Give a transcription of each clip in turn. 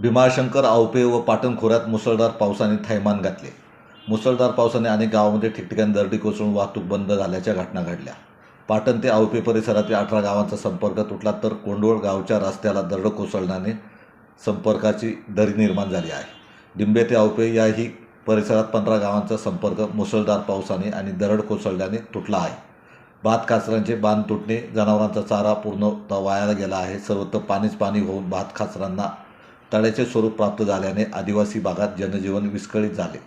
भीमाशंकर आवपे व पाटण खोऱ्यात मुसळधार पावसाने थैमान घातले. मुसळधार पावसाने अनेक गावामध्ये ठिकठिकाणी दरडी कोसळून वाहतूक बंद झाल्याच्या घटना घडल्या. पाटण ते आवपे परिसरातील अठरा गावांचा संपर्क तुटला तर कोंडोळ गावच्या रस्त्याला दरड कोसळल्याने संपर्काची दरी निर्माण झाली आहे. डिंबे ते आवपे याही परिसरात पंधरा गावांचा संपर्क मुसळधार पावसाने आणि दरड कोसळल्याने तुटला आहे. भात कासरांचे बांध तुटणे जनावरांचा चारा पूर्णतः वायाला गेला आहे. सर्वत्र पाणीच पाणी होऊन भात कासरांना तळ्याचे स्वरूप प्राप्त झाल्याने आदिवासी भागात जनजीवन विस्कळीत झाले.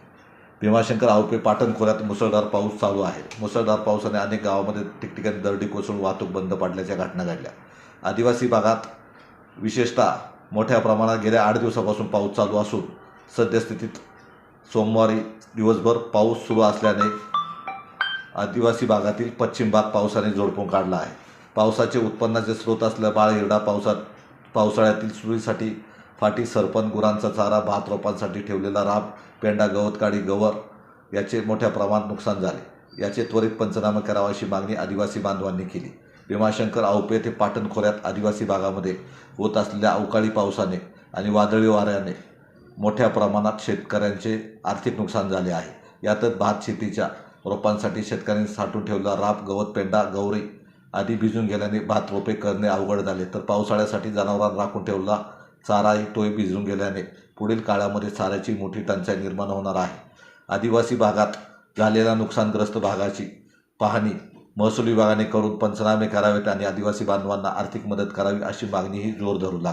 भीमाशंकर आवपे पाटण खोऱ्यात मुसळधार पाऊस चालू आहे. मुसळधार पावसाने अनेक गावामध्ये ठिकठिकाणी दरडी कोसळून वाहतूक बंद पडल्याच्या घटना घडल्या. आदिवासी भागात विशेषतः मोठ्या प्रमाणात गेल्या आठ दिवसापासून पाऊस चालू असून सद्यस्थितीत सोमवारी दिवसभर पाऊस सुरू असल्याने आदिवासी भागातील पश्चिम भाग पावसाने जोडपून काढला आहे. पावसाचे उत्पन्नाचे स्रोत असलेला बाळ हिरडा पावसात पावसाळ्यातील सुरीसाठी फाटी सरपण गुरांचा चारा भात रोपांसाठी ठेवलेला राब पेंडा गवत काडी गवर याचे मोठ्या प्रमाणात नुकसान झाले. याचे त्वरित पंचनामा करावा अशी मागणी आदिवासी बांधवांनी केली. भीमाशंकर आवपे ते पाटण खोऱ्यात आदिवासी भागामध्ये होत असलेल्या अवकाळी पावसाने आणि वादळी वाऱ्याने मोठ्या प्रमाणात शेतकऱ्यांचे आर्थिक नुकसान झाले आहे. यातच भात शेतीच्या रोपांसाठी शेतकऱ्यांनी साठून ठेवला राब गवत पेंडा गौरी आदी भिजून गेल्याने भात रोपे करणे अवघड झाले. तर पावसाळ्यासाठी जनावरांना राखून ठेवला चाराही तोय भिजून गेल्याने पुढील काळामध्ये चाऱ्याची मोठी टंचाई निर्माण होणार आहे. आदिवासी भागात झालेल्या नुकसानग्रस्त भागाची पाहणी महसूल विभागाने करून पंचनामे करावेत आणि आदिवासी बांधवांना आर्थिक मदत करावी अशी मागणीही जोर धरू लागली.